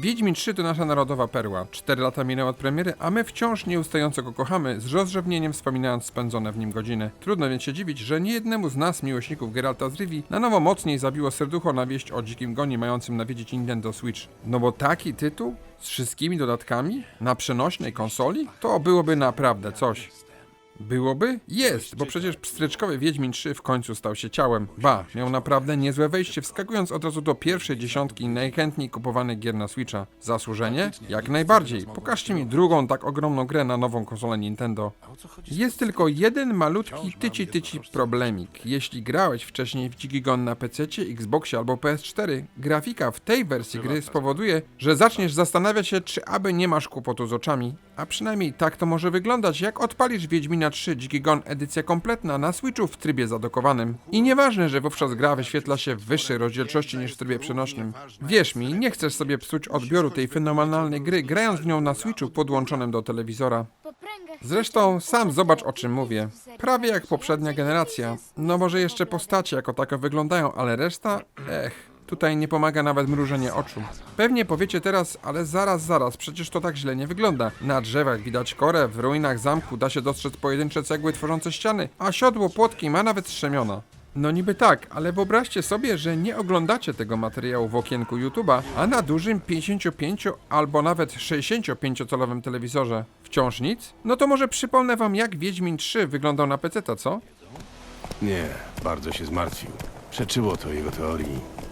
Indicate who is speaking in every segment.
Speaker 1: Wiedźmin 3 to nasza narodowa perła. 4 lata minęły od premiery, a my wciąż nieustająco go kochamy, z rozrzewnieniem wspominając spędzone w nim godziny. Trudno więc się dziwić, że nie jednemu z nas, miłośników Geralta z Rivi, na nowo mocniej zabiło serducho na wieść o dzikim gonie mającym nawiedzić Nintendo Switch. No bo taki tytuł? Z wszystkimi dodatkami? Na przenośnej konsoli? To byłoby naprawdę coś. Byłoby? Jest, bo przecież pstryczkowy Wiedźmin 3 w końcu stał się ciałem. Ba, miał naprawdę niezłe wejście, wskakując od razu do pierwszej dziesiątki najchętniej kupowanych gier na Switcha. Zasłużenie? Jak najbardziej. Pokażcie mi drugą tak ogromną grę na nową konsolę Nintendo. Jest tylko jeden malutki tyci tyci problemik. Jeśli grałeś wcześniej w Dziki Gon na PC, Xboxie albo PS4, grafika w tej wersji gry spowoduje, że zaczniesz zastanawiać się, czy aby nie masz kłopotu z oczami. A przynajmniej tak to może wyglądać, jak odpalisz Wiedźmina 3 Dziki Gon edycja kompletna na Switchu w trybie zadokowanym. I nieważne, że wówczas gra wyświetla się w wyższej rozdzielczości niż w trybie przenośnym. Wierz mi, nie chcesz sobie psuć odbioru tej fenomenalnej gry, grając w nią na Switchu podłączonym do telewizora. Zresztą sam zobacz o czym mówię. Prawie jak poprzednia generacja. No może jeszcze postacie jako tako wyglądają, ale reszta? Ech. Tutaj nie pomaga nawet mrużenie oczu. Pewnie powiecie teraz, ale zaraz, zaraz, przecież to tak źle nie wygląda. Na drzewach widać korę, w ruinach zamku da się dostrzec pojedyncze cegły tworzące ściany, a siodło płotki ma nawet strzemiona. No niby tak, ale wyobraźcie sobie, że nie oglądacie tego materiału w okienku YouTube'a, a na dużym 55 albo nawet 65-calowym telewizorze. Wciąż nic? No to może przypomnę wam jak Wiedźmin 3 wyglądał na PC, co?
Speaker 2: Nie, bardzo się zmartwił. Przeczyło to jego teorii.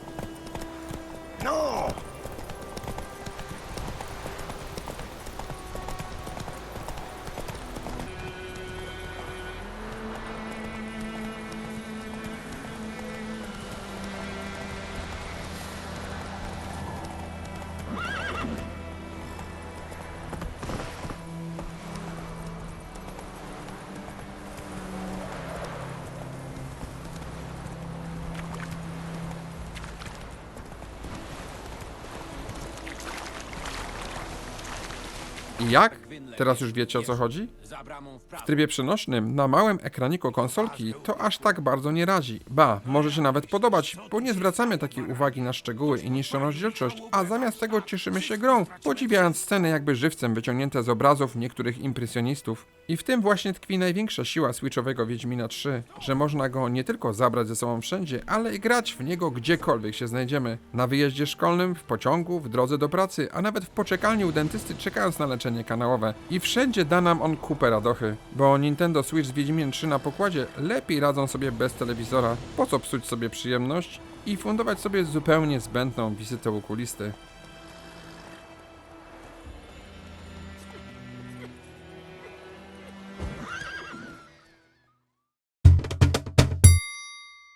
Speaker 2: No!
Speaker 1: I jak? Teraz już wiecie o co chodzi? W trybie przenośnym, na małym ekraniku konsolki, to aż tak bardzo nie razi. Ba, może się nawet podobać, bo nie zwracamy takiej uwagi na szczegóły i niższą rozdzielczość, a zamiast tego cieszymy się grą, podziwiając sceny jakby żywcem wyciągnięte z obrazów niektórych impresjonistów. I w tym właśnie tkwi największa siła Switchowego Wiedźmina 3, że można go nie tylko zabrać ze sobą wszędzie, ale i grać w niego gdziekolwiek się znajdziemy. Na wyjeździe szkolnym, w pociągu, w drodze do pracy, a nawet w poczekalni u dentysty czekając na leczenie kanałowe. I wszędzie da nam on kupę radochy, bo Nintendo Switch z Wiedźminem 3 na pokładzie lepiej radzą sobie bez telewizora. Po co psuć sobie przyjemność i fundować sobie zupełnie zbędną wizytę okulisty?